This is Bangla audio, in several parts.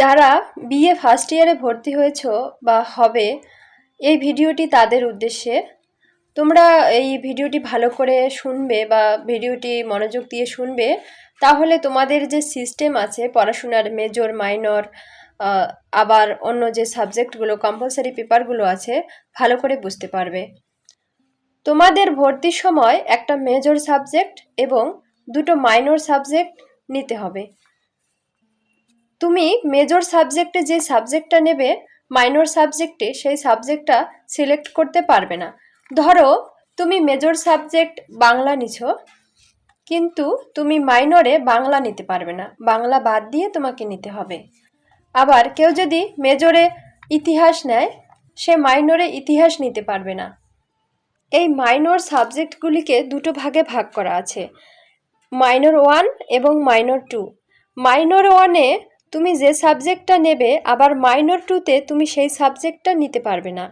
যারা বিএ ফার্স্ট ইয়ারে ভর্তি হয়েছ বা হবে, এই ভিডিওটি তাদের উদ্দেশ্যে। তোমরা এই ভিডিওটি ভালো করে শুনবে বা ভিডিওটি মনোযোগ দিয়ে শুনবে, তাহলে তোমাদের যে সিস্টেম আছে, পড়াশোনার মেজর মাইনর আবার অন্য যে সাবজেক্টগুলো কম্পালসারি পেপারগুলো আছে, ভালো করে বুঝতে পারবে। তোমাদের ভর্তির সময় একটা মেজর সাবজেক্ট এবং দুটো মাইনর সাবজেক্ট নিতে হবে। তুমি মেজর সাবজেক্টে যে সাবজেক্টটা নেবে মাইনর সাবজেক্টে সেই সাবজেক্টটা সিলেক্ট করতে পারবে না। ধরো, তুমি মেজর সাবজেক্ট বাংলা নিছ, কিন্তু তুমি মাইনরে বাংলা নিতে পারবে না। বাংলা বাদ দিয়ে তোমাকে নিতে হবে। আবার কেউ যদি মেজরে ইতিহাস নেয়, সে মাইনরে ইতিহাস নিতে পারবে না। এই মাইনর সাবজেক্টগুলিকে দুটো ভাগে ভাগ করা আছে। মাইনর ওয়ান এবং মাইনর টু মাইনর ওয়ানে তুমি যে সাবজেক্টটা নেবে, আবার মাইনর টুতে তুমি সেই সাবজেক্টটা নিতে পারবে না।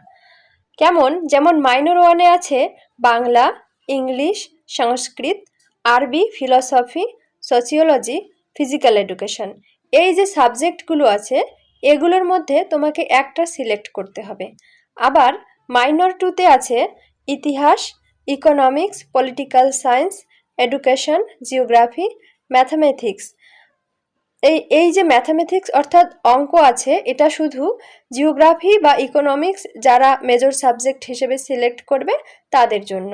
কেমন? যেমন মাইনর ওয়ানে আছে বাংলা, ইংলিশ, সংস্কৃত, আরবি ফিলসফি সোসিওলজি ফিজিক্যাল এডুকেশন এই যে সাবজেক্টগুলো আছে, এগুলোর মধ্যে তোমাকে একটা সিলেক্ট করতে হবে। আবার মাইনর টুতে আছে ইতিহাস economics political science education geography mathematics এই এই যে ম্যাথামেটিক্স অর্থাৎ অঙ্ক আছে, এটা শুধু জিওগ্রাফি বা ইকোনমিক্স যারা মেজর সাবজেক্ট হিসেবে সিলেক্ট করবে তাদের জন্য।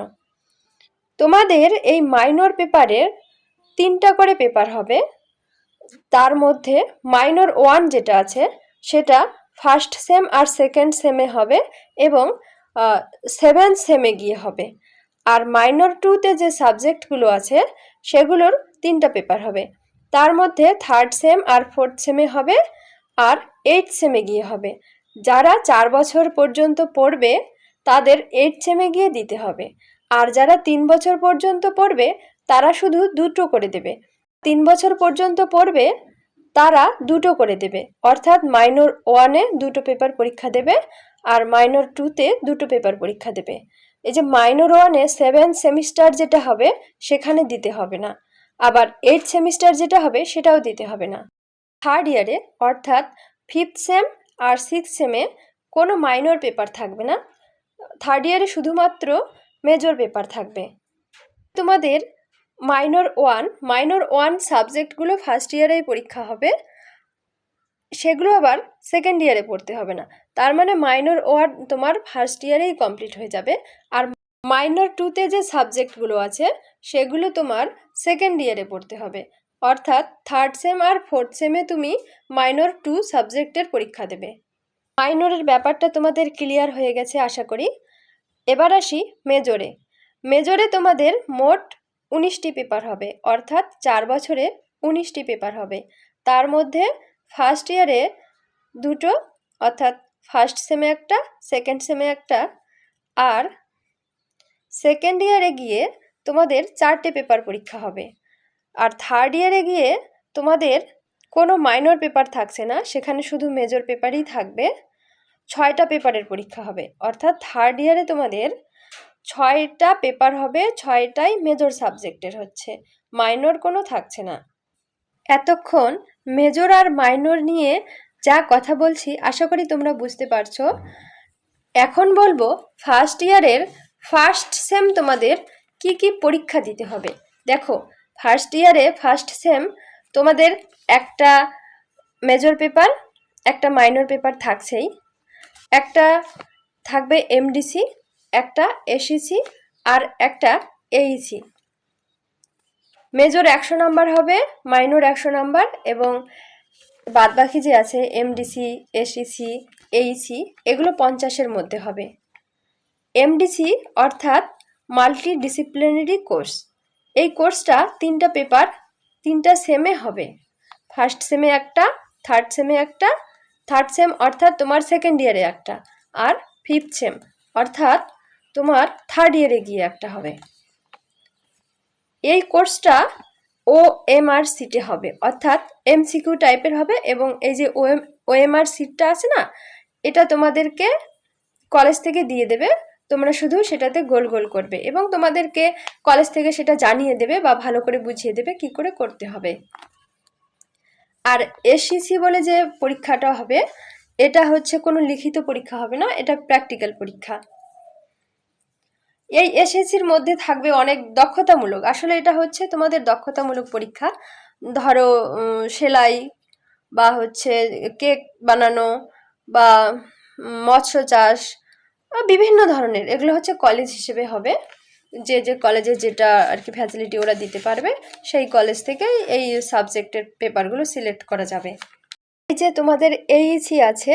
তোমাদের এই মাইনর পেপারের তিনটা করে পেপার হবে। তার মধ্যে মাইনর ওয়ান যেটা আছে, সেটা ফার্স্ট সেম আর সেকেন্ড সেমে হবে এবং সেভেন সেমে গিয়ে হবে। আর মাইনর টুতে যে সাবজেক্টগুলো আছে, সেগুলোর তিনটা পেপার হবে। তার মধ্যে থার্ড সেম আর ফোর্থ সেমে হবে আর এইট সেমে গিয়ে হবে। যারা চার বছর পর্যন্ত পড়বে, তাদের এইট সেমে গিয়ে দিতে হবে। আর যারা তিন বছর পর্যন্ত পড়বে, তারা শুধু দুটো করে দেবে। তিন বছর পর্যন্ত পড়বে, তারা দুটো করে দেবে। অর্থাৎ মাইনর ওয়ানে দুটো পেপার পরীক্ষা দেবে আর মাইনর টুতে দুটো পেপার পরীক্ষা দেবে। এই যে মাইনর ওয়ানে সেভেন সেমিস্টার যেটা হবে, সেখানে দিতে হবে না। আবার এইট সেমিস্টার যেটা হবে সেটাও দিতে হবে না। থার্ড ইয়ারে অর্থাৎ ফিফথ সেম আর সিক্স সেমে কোনো মাইনর পেপার থাকবে না। থার্ড ইয়ারে শুধুমাত্র মেজর পেপার থাকবে। তোমাদের মাইনর ওয়ান মাইনর ওয়ান সাবজেক্টগুলো ফার্স্ট ইয়ারেই পরীক্ষা হবে। সেগুলো আবার সেকেন্ড ইয়ারে পড়তে হবে না। তার মানে মাইনর ওয়ান তোমার ফার্স্ট ইয়ারেই কমপ্লিট হয়ে যাবে। আর মাইনর টুতে যে সাবজেক্টগুলো আছে সেগুলো তোমার সেকেন্ড ইয়ারে পড়তে হবে। অর্থাৎ থার্ড সেম আর ফোর্থ সেমে তুমি মাইনর টু সাবজেক্টের পরীক্ষা দেবে। মাইনরের ব্যাপারটা তোমাদের ক্লিয়ার হয়ে গেছে, আশা করি। এবার আসি মেজরে মেজরে তোমাদের মোট উনিশটি পেপার হবে, অর্থাৎ চার বছরে উনিশটি পেপার হবে। তার মধ্যে ফার্স্ট ইয়ারে দুটো, অর্থাৎ ফার্স্ট সেমে একটা সেকেন্ড সেমে একটা, আর সেকেন্ড ইয়ারে গিয়ে তোমাদের চারটে পেপার পরীক্ষা হবে। আর থার্ড ইয়ারে গিয়ে তোমাদের কোনো মাইনর পেপার থাকছে না, সেখানে শুধু মেজর পেপারই থাকবে। ছয়টা পেপারের পরীক্ষা হবে। অর্থাৎ থার্ড ইয়ারে তোমাদের ছয়টা পেপার হবে, ছয়টাই মেজর সাবজেক্টের হচ্ছে। মাইনর কোনো থাকছে না। এতক্ষণ মেজর আর মাইনর নিয়ে যা কথা বলছি, আশা করি তোমরা বুঝতে পারছ। এখন বলব ফার্স্ট ইয়ারের ফার্স্ট সেম তোমাদের কি কি পরীক্ষা দিতে হবে? দেখো ফার্স্ট ইয়ারে ফার্স্ট সেম তোমাদের একটা মেজর পেপার একটা মাইনর পেপার থাকছেই। একটা থাকবে এমডিসি একটা এসিসি আর একটা এইসি মেজর একশো নাম্বার হবে মাইনর একশো নাম্বার এবং বাদবাকি যে আছে এমডিসি এসিসি এইসি এগুলো পঞ্চাশের মধ্যে হবে। এমডিসি অর্থাৎ মাল্টি ডিসিপ্লিনারি কোর্স এই কোর্সটা তিনটা পেপার তিনটা সেমে হবে। ফার্স্ট সেমে একটা থার্ড সেমে একটা থার্ড সেম অর্থাৎ তোমার সেকেন্ড ইয়ারে একটা, আর ফিফথ সেম অর্থাৎ তোমার থার্ড ইয়ারে গিয়ে একটা হবে। এই কোর্সটা ও এম আর সিটে হবে, অর্থাৎ এমসিকিউ টাইপের হবে এবং এই যে ও এম ও এম আর সিটটা আছে না, এটা তোমাদেরকে কলেজ থেকে দিয়ে দেবে। তোমরা শুধু সেটাতে গোল গোল করবে এবং তোমাদেরকে কলেজ থেকে সেটা জানিয়ে দেবে বা ভালো করে বুঝিয়ে দেবে কি করে করতে হবে। আর এসিসি বলে যে পরীক্ষাটা হবে, এটা হচ্ছে কোনো লিখিত পরীক্ষা হবে না, এটা প্র্যাকটিক্যাল পরীক্ষা। এই এসএসসির মধ্যে থাকবে অনেক দক্ষতামূলক, আসলে এটা হচ্ছে তোমাদের দক্ষতামূলক পরীক্ষা। ধরো সেলাই বা হচ্ছে কেক বানানো বা মৎস্য চাষ বিভিন্ন ধরনের। এগুলো হচ্ছে কলেজ হিসেবে হবে। যে যে কলেজে যেটা আর কি ফ্যাসিলিটি ওরা দিতে পারবে, সেই কলেজ থেকে এই সাবজেক্টের পেপারগুলো সিলেক্ট করা যাবে। এই যে তোমাদের এইসি আছে,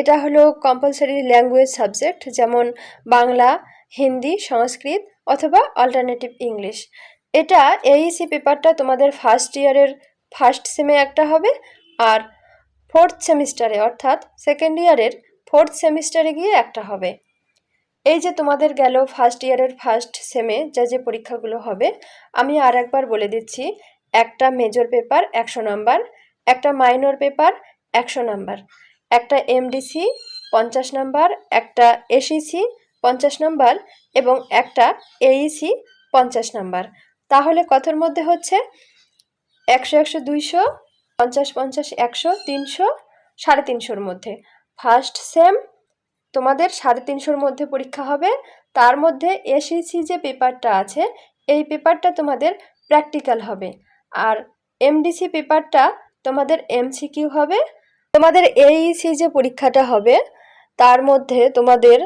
এটা হলো কম্পালসারি ল্যাঙ্গুয়েজ সাবজেক্ট যেমন বাংলা, হিন্দি, সংস্কৃত অথবা অল্টারনেটিভ ইংলিশ এটা এইসি পেপারটা তোমাদের ফার্স্ট ইয়ারের ফার্স্ট সেমে একটা হবে, আর ফোর্থ সেমিস্টারে অর্থাৎ সেকেন্ড ইয়ারের ফোর্থ সেমিস্টারে গিয়ে একটা হবে। এই যে তোমাদের গেল ফার্স্ট ইয়ারের ফার্স্ট সেমে যা যে পরীক্ষাগুলো হবে, আমি আর একবার বলে দিচ্ছি, একটা মেজর পেপার একশো নাম্বার একটা মাইনর পেপার একশো নাম্বার একটা এমডিসি পঞ্চাশ নাম্বার একটা এসিসি পঞ্চাশ নাম্বার এবং একটা এইসি পঞ্চাশ নাম্বার তাহলে কতর মধ্যে হচ্ছে একশো একশো দুইশো, পঞ্চাশ পঞ্চাশ একশো, তিনশো, সাড়ে তিনশোর মধ্যে। ফার্স্ট সেম তোমাদের সাড়ে তিনশোর মধ্যে পরীক্ষা হবে। তার মধ্যে এসিসি যে পেপারটা আছে, এই পেপারটা তোমাদের প্র্যাকটিক্যাল হবে। আর এমডিসি পেপারটা তোমাদের এমসিকিউ হবে। তোমাদের এইসি যে পরীক্ষাটা হবে, তার মধ্যে তোমাদের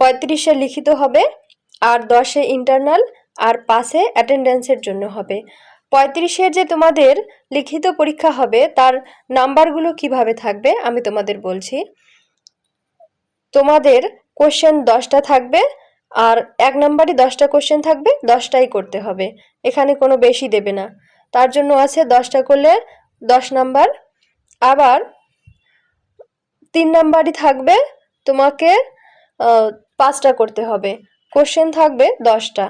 পঁয়ত্রিশে লিখিত হবে, আর দশে ইন্টারনাল, আর পাশে অ্যাটেন্ডেন্সের জন্য হবে। পঁয়ত্রিশের যে তোমাদের লিখিত পরীক্ষা হবে, তার নাম্বারগুলো কীভাবে থাকবে, আমি তোমাদের বলছি। তোমাদের কোশ্চেন দশটা থাকবে আর এক নাম্বারই দশটা কোশ্চেন থাকবে, দশটাই করতে হবে। এখানে কোনো বেশি দেবে না। তার জন্য আছে দশটা করলে দশ নাম্বার। আবার তিন নাম্বারই থাকবে তোমাকে পাঁচটা করতে হবে। কোশ্চেন থাকবে দশটা।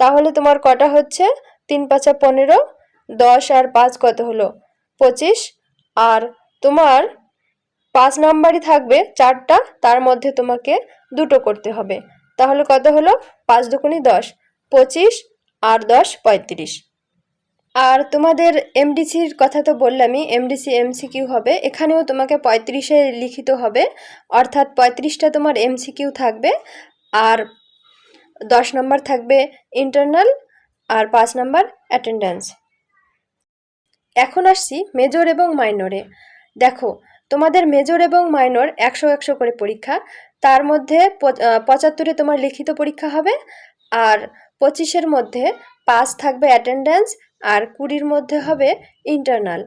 তাহলে তোমার কটা হচ্ছে? তিন, পাঁচা পনেরো। দশ আর পাঁচ কত হলো? পঁচিশ। আর তোমার পাঁচ নাম্বারই থাকবে চারটা, তার মধ্যে তোমাকে দুটো করতে হবে। তাহলে কত হলো? পাঁচ দুকুনি দশ, পঁচিশ আর দশ, পঁয়ত্রিশ। আর তোমাদের এমডিসির কথা তো বললামই এমডিসি এমসিকিউ হবে। এখানেও তোমাকে পঁয়ত্রিশে লিখিত হবে, অর্থাৎ পঁয়ত্রিশটা তোমার এমসিকিউ থাকবে, আর দশ নম্বর থাকবে ইন্টারনাল আর পাঁচ নাম্বার অ্যাটেন্ডেন্স এখন আসছি মেজর এবং মাইনরে দেখো তোমাদের মেজর এবং মাইনর একশো একশো করে পরীক্ষা। তার মধ্যে পঁচাত্তরে তোমার লিখিত পরীক্ষা হবে আর পঁচিশের মধ্যে পাঁচ থাকবে অ্যাটেন্ডেন্স আর কুড়ির মধ্যে হবে ইন্টারনাল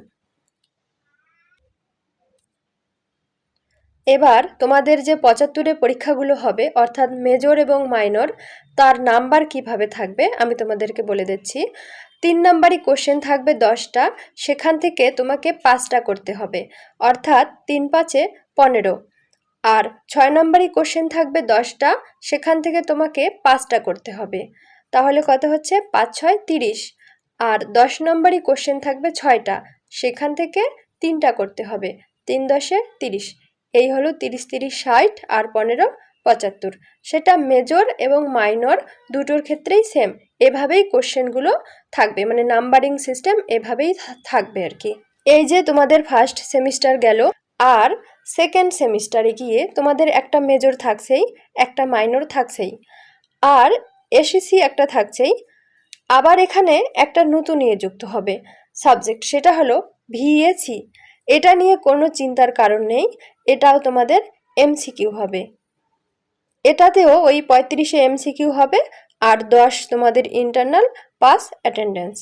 এবার তোমাদের যে পঁচাত্তরে পরীক্ষাগুলো হবে, অর্থাৎ মেজর এবং মাইনর তার নাম্বার কীভাবে থাকবে আমি তোমাদেরকে বলে দিচ্ছি। তিন নাম্বারই কোশ্চেন থাকবে দশটা। সেখান থেকে তোমাকে পাঁচটা করতে হবে। অর্থাৎ তিন পাঁচে পনেরো। আর ছয় নাম্বারই কোশ্চেন থাকবে দশটা। সেখান থেকে তোমাকে পাঁচটা করতে হবে। তাহলে কত হচ্ছে? পাঁচ, ছয়, তিরিশ। আর দশ নম্বরই কোশ্চেন থাকবে ছয়টা। সেখান থেকে তিনটা করতে হবে। তিন দশে তিরিশ। এই হলো তিরিশ তিরিশ, ষাট আর পনেরো পঁচাত্তর। সেটা মেজর এবং মাইনর দুটোর ক্ষেত্রেই সেম এভাবেই কোশ্চেনগুলো থাকবে মানে নাম্বারিং সিস্টেম এভাবেই থাকবে আর কি। এই যে তোমাদের ফার্স্ট সেমিস্টার গেল, আর সেকেন্ড সেমিস্টারে গিয়ে তোমাদের একটা মেজর থাকছেই, একটা মাইনর থাকছেই। আর এসিসি একটা থাকছেই। আবার এখানে একটা নতুন ইয়ে যুক্ত হবে। সাবজেক্ট সেটা হলো ভিএসি এটা নিয়ে কোনো চিন্তার কারণ নেই। এটাও তোমাদের এমসিকিউ হবে। এটাতেও ওই পঁয়ত্রিশে এমসিকিউ হবে, আর দশ তোমাদের ইন্টারনাল পাস অ্যাটেন্ডেন্স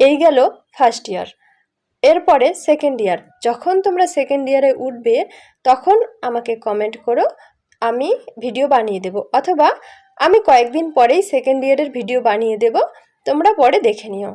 এই গেল ফার্স্ট ইয়ার এরপরে সেকেন্ড ইয়ার যখন তোমরা সেকেন্ড ইয়ারে উঠবে, তখন আমাকে কমেন্ট করো, আমি ভিডিও বানিয়ে দেব, অথবা আমি কয়েকদিন পরেই সেকেন্ড ইয়ারের ভিডিও বানিয়ে দেব, তোমরা পরে দেখে নিও।